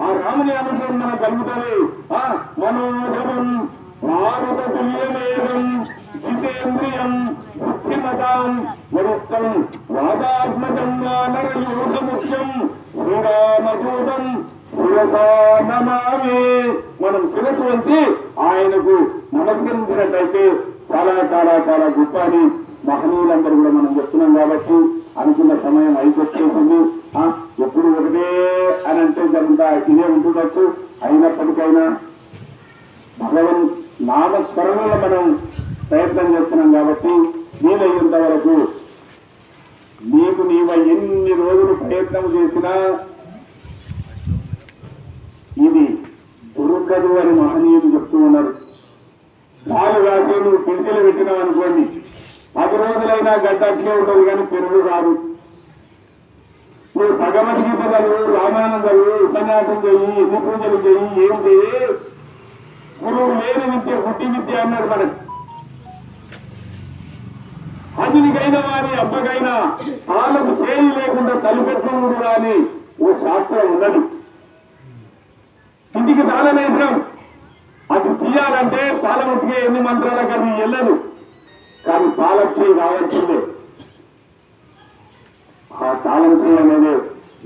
ఆ రాముని అనుసరణ మనకు కలుగుతుంది ఆ మనోజవం భారత తుల్యమేవం జితేంద్రియం బుద్ధిమతాం వరిష్టం వాదాత్మకంగా నరయోగ ముఖ్యం శ్రీరామదూతం శిరసా నమామి. మనం శిరస్సు వంచి ఆయనకు నమస్కరించినట్లయితే చాలా చాలా చాలా గొప్ప అని మహనీయులందరూ కూడా మనం చెప్తున్నాం కాబట్టి అనుకున్న సమయం అయిపోచ్చేసింది. ఆ, ఎప్పుడు అంటే ఇదే ఉంటుండొచ్చు. అయినప్పటికైనా భగవన్ నామస్మరణలో మనం ప్రయత్నం చేస్తున్నాం కాబట్టి వీలయ్యేంత వరకు నీకు నీవ ఎన్ని రోజులు ప్రయత్నం చేసినా ఇది దొరకదు అని మహనీయులు చెప్తూ ఉన్నారు. పాలు రాసి నువ్వు పిడికిలు పెట్టినావు అనుకోండి. పది రోజులైనా గడ్డ అట్లే ఉంటుంది కానీ పెరుగు రాదు. నువ్వు భగవద్గీత చదువు రామాయణం చదువు ఉపన్యాసం చెయ్యి ఎన్ని పూజలు చెయ్యి ఏం చెయ్యి గురువు లేని విద్య పుట్టి విద్య అన్నాడు మనకి అతనికైనా వారి అబ్బకైనా తాళకు చేయి లేకుండా తలుపెట్టుకుడు కానీ ఓ శాస్త్రం ఉన్నది. ఇంటికి తాళం వేసినాం. అది తీయాలంటే తాళం ఉట్టిగే ఎన్ని మంత్రాలకు అది వెళ్ళదు. కానీ తాళం చేయి రావాల్సిందే తాళం చేయి అనేది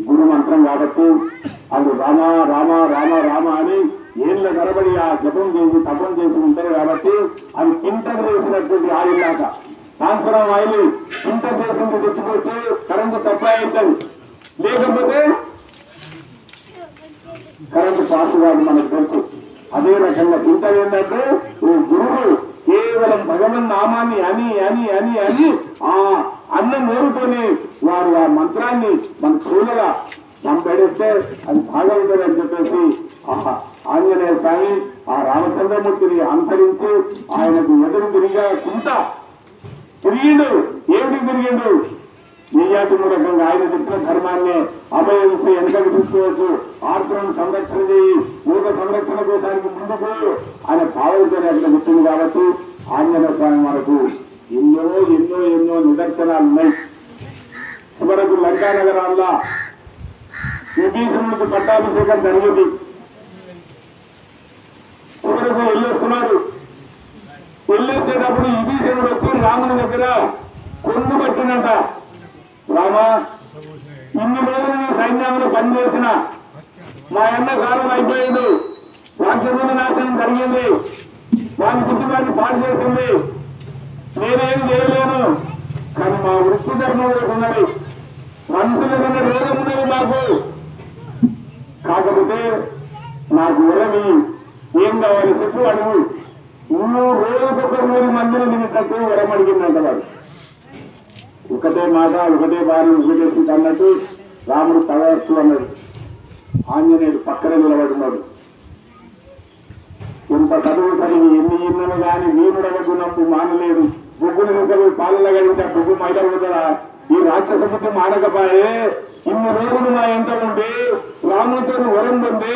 గురు మంత్రం కాబట్టి అది రామ రామ రామ రామ అని ఏళ్ళ గడబడి ఆ జపం చేసి తపం చేసి ఉంటారు కాబట్టి అది కింటకు వేసినటువంటి ఆయిల్ లాగా. ట్రాన్స్ఫర్ ఆయిల్ కింటర్ చేసింది తెచ్చిపోతే కరెంటు సప్లై అవుతుంది. లేకపోతే కరెంటు పాస్ కాదు మనకు తెలుసు. అదే రకంగా చింతన ఏంటంటే ఓ గురువు కేవలం భగవన్ నామాన్ని అని అని అని అని ఆ అన్నం నోరుతోనే ఆ మంత్రాన్ని మన చూడగా పంపెడిస్తే అది బాగవుతుందని అని చెప్పేసి ఆహా ఆంజనేయ స్వామి ఆ రామచంద్రమూర్తిని అనుసరించి ఆయనకు ఎదురు తిరిగా కుంట తిరిగిండు. ఏమిటి తిరిగిండు? నీయాతి మూలకంగా ఆయన చెప్పిన ధర్మాన్ని అభయంతో వెనకకు తీసుకోవచ్చు ఆర్తులను సంరక్షణ చేయి మూల సంరక్షణ కోసానికి ముందుకు. ఆయన భావంతో అక్కడ చెప్పింది కాబట్టి ఆంజనేయ స్వామి మనకు ఎన్నో ఎన్నో ఎన్నో నిదర్శనాలు ఉన్నాయి చివరకు లంకా నగరాల్లో విభీషణుడికి పట్టాభిషేకం జరిగింది. చివరకు వెళ్ళేస్తున్నారు. వెళ్ళేసేటప్పుడు విభీషణుడు వచ్చి రాముని దగ్గర కొండు పట్టినట రామా ఇన్ని రోజులు నీ సైన్యంలో పనిచేసిన మా అన్న కాలం అయిపోయింది. రాక్షసుల నాశనం జరిగింది. వారి కుటుంబాన్ని పాడు చేసింది. నేనేం చేయలేను. కానీ మా వృత్తి ధర్మం ఉన్నది. మనుషుల కన్నా రోగం ఉన్నది మాకు. కాకపోతే నాకు ఉరమి ఏం కావాలి చెప్పు అడుగు. నువ్వు రోజుకొక నూరు మందిని నిమిత్తకు వరం అడిగిందంట వాడు. ఒకటే మాట ఒకటే భార్య ఒకటే సీత అన్నట్టు రాముడు తగవచ్చు అన్నాడు. ఆంజనేయుడు పక్కనే నిలబడున్నాడు. ఎంత చదువు చదివి ఎన్ని ఇన్నను కానీ వీరుడు గుణము మానలేదు. బొగ్గుని ఇంకా పాలన గడిగితే బొగ్గు మైద ఈ రాక్షస బుద్ధి మానకపాయే ఇన్ని రోజులు మా ఎంత ఉండి రాముడితో వరం పొంది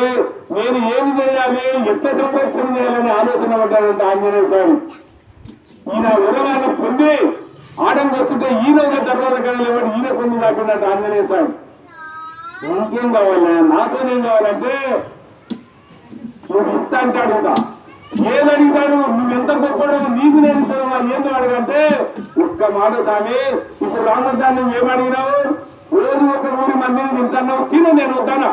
నేను ఏమి చేయాలి ఎంత సంరక్షణ చేయాలని ఆలోచన పడ్డానంటే ఆంజనేయ స్వామి. ఈయన వరవాన్ని పొంది ఆడంగి వస్తుంటే ఈయన ఒక తర్వాత కలిగినవాడు ఈయన పొంది కాకుండా ఆంజనేయ స్వామి. ఇంకేం కావాలి? నాతోనేం కావాలంటే నువ్వు ఇస్తా అంటాడు అడుగుతా. ఏది నువ్వు ఎంత గొప్పడు నీకు నేను ఇస్తాను. ఏందో అడగంటే ఒక్క మాట స్వామి ఇప్పుడు రామదాన్ని ఏమడిగినావు? రోజు ఒక ఊరి మందిని తింటున్నావు తిను నేను వద్దానా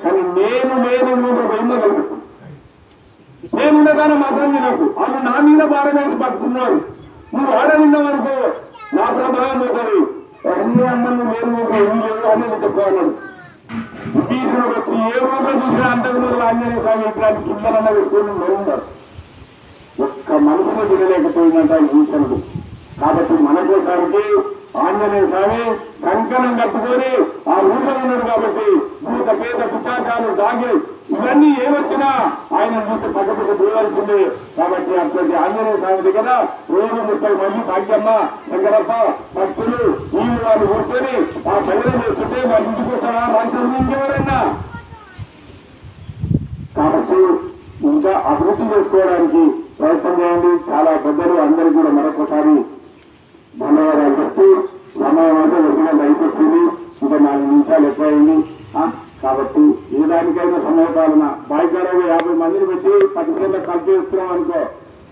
కానీ నేను నేను నువ్వు వెళ్ళగలుగు నేను మాత్రం నాకు వాళ్ళు నా మీద భారం వేసి పట్టుకున్నారు నువ్వు ఆడ నిన్నవనుకో నా ప్రభావం ఒకటి అన్ని అమ్మను నేను నీళ్ళు అని చెప్పుకున్నాడు విభీషణుడు వచ్చి ఏ ఊళ్ళో చూసినా అంతకుముందు ఆంజనేయ స్వామి ఇట్లాంటి కిందనన్న పెట్టుకుని ఉన్నారు ఒక్క మనసులో తినలేకపోయినట్టు ఈశ్వరుడు కాబట్టి మన కోసానికి ఆంజనేయ స్వామి కంకణం కట్టుకొని ఆ ఊళ్ళో ఉన్నాడు కాబట్టి భూత పేద పిచాచాలు దాగి ఇవన్నీ ఏమొచ్చినా ఆయన చూస్తే పక్కపక్క దూరాల్సిందే కాబట్టి అటువంటి ఆంజనేయ స్వామి దగ్గర రోజు ముప్పై మంది భాగ్యమ్మ శంకరప్ప భక్తులు వీళ్ళు వాళ్ళు కూర్చొని ఆ భజన చేస్తుంటే వాళ్ళ ఇంటికి వస్తారా రాక్షసులు ఇంకెవరైనా కాబట్టి ఇంకా అభివృద్ధి చేసుకోవడానికి ప్రయత్నం చేయండి. చాలా పెద్దలు అందరికీ కూడా మరొకసారి కాబట్టి ఏ దానికైనా సమయపాలన బాయికాడలో యాభై మందిని పెట్టి పది సెంట్ల కలిపి ఇస్తున్నాం అనుకో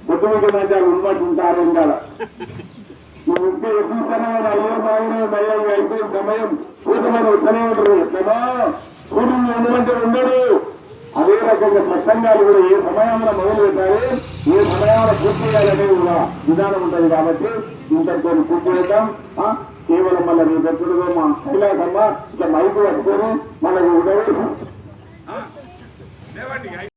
బొట్టు పెట్టిందంటే ఉన్నట్టు ఉంటారు ఇంకా నువ్వు ఇంకా ఎక్కువ అయ్యో బాగునే అయిపోయిన సమయం? పూర్తమైన వస్తూనే ఉంటారు కదా సూర్యుడు ఉండమంటే ఉండరు అదే రకంగా సత్సంగాలు కూడా ఏ సమయంలో మొదలు పెట్టాలి ఏ సమయంలో పూర్తి చేయాలనే కూడా విధానం ఉంటుంది కాబట్టి ఇంతటితో పూర్తి చేద్దాం. కేవలం మళ్ళీ రేపు ఎప్పుడో మా కైలాసమ్మ ఇట్లా మైకు పట్టుకొని మనకు ఉండవు